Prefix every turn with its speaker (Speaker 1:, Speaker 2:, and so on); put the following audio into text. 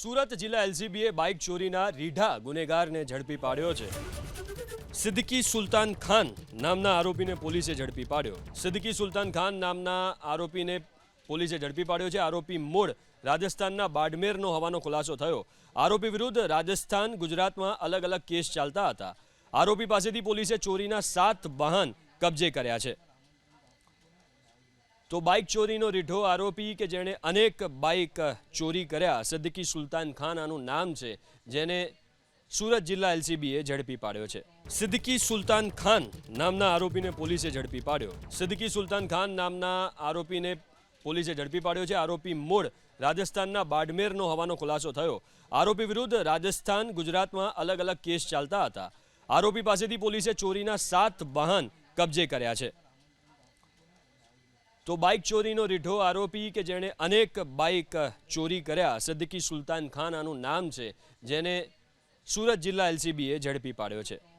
Speaker 1: સુરત જિલ્લા એલસીબીએ બાઇક ચોરીના રીઢા ગુનેગારને ઝડપી પાડ્યો છે. સિદ્દકી સુલતાન ખાન નામના આરોપીને પોલીસે ઝડપી પાડ્યો. સિદ્દકી સુલતાન ખાન નામના આરોપીને પોલીસે ઝડપી પાડ્યો છે. આરોપી મૂળ રાજસ્થાનના બાડમેરનો હોવાનો ખુલાસો થયો. આરોપી વિરુદ્ધ રાજસ્થાન ગુજરાતમાં અલગ અલગ કેસ ચાલતા હતા. આરોપી પાસેથી પોલીસે ચોરીના સાત વાહન કબજે કર્યા છે. તો બાઇક ચોરીનો રીઢો આરોપી કે જેણે અનેક બાઇક ચોરી કર્યા, સદ્દીકી સુલતાન ખાન આનું નામ છે, જેને સુરત જિલ્લા એલસીબીએ ઝડપી પાડ્યો છે. સિદ્દીકી સુલતાન ખાન નામના આરોપીને પોલીસે ઝડપી પાડ્યો. સિદ્દીકી સુલતાન ખાન નામના આરોપીને પોલીસે ઝડપી પાડ્યો છે. આરોપી મૂળ રાજસ્થાનના બાડમેરનો હોવાનો ખુલાસો થયો. આરોપી વિરુદ્ધ રાજસ્થાન ગુજરાતમાં અલગ અલગ કેસ ચાલતા હતા. આરોપી પાસેથી પોલીસે ચોરીના સાત વાહન કબજે કર્યા છે. તો બાઇક ચોરીનો રીઢો આરોપી કે જેણે અનેક બાઇક ચોરી કર્યા, સિદ્દીકી સુલતાન ખાન આનું નામ છે, જેને સુરત જિલ્લા એલસીબીએ ઝડપી પાડ્યો છે.